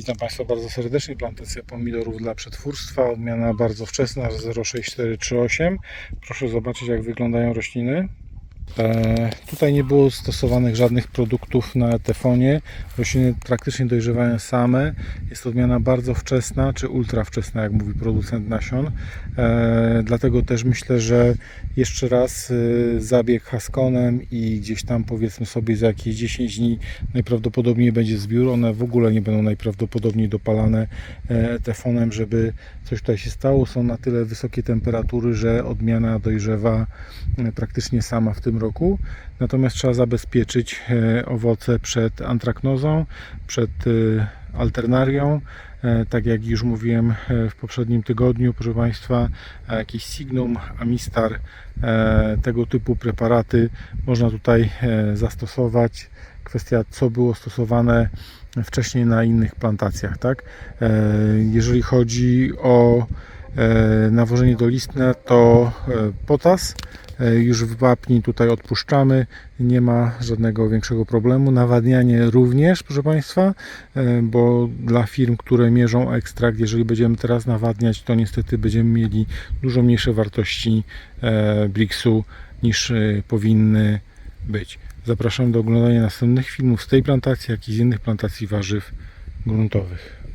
Witam Państwa bardzo serdecznie. Plantacja pomidorów dla przetwórstwa. Odmiana bardzo wczesna 06438. Proszę zobaczyć jak wyglądają rośliny. E, tutaj nie było stosowanych żadnych produktów na etefonie. Rośliny praktycznie dojrzewają same. Jest odmiana bardzo wczesna, czy ultra wczesna, jak mówi producent nasion. E, dlatego też myślę, że jeszcze raz e, zabieg Haskonem i gdzieś tam powiedzmy sobie za jakieś 10 dni najprawdopodobniej będzie zbiór. One w ogóle nie będą najprawdopodobniej dopalane etefonem, żeby coś tutaj się stało. Są na tyle wysokie temperatury, że odmiana dojrzewa praktycznie sama w tym roku. Natomiast trzeba zabezpieczyć e, owoce przed antraknozą, przed e, alternarią. E, Tak jak już mówiłem w poprzednim tygodniu, proszę Państwa, jakiś Signum, Amistar, tego typu preparaty można tutaj zastosować. Kwestia, co było stosowane wcześniej na innych plantacjach, tak? Jeżeli chodzi o nawożenie dolistne, to e, potas e, już w wapni tutaj odpuszczamy, nie ma żadnego większego problemu. Nawadnianie również, proszę Państwa, e, bo dla firm, które mierzą ekstrakt, jeżeli będziemy teraz nawadniać, to niestety będziemy mieli dużo mniejsze wartości e, Brixu niż e, powinny być. Zapraszam do oglądania następnych filmów z tej plantacji, jak i z innych plantacji warzyw gruntowych.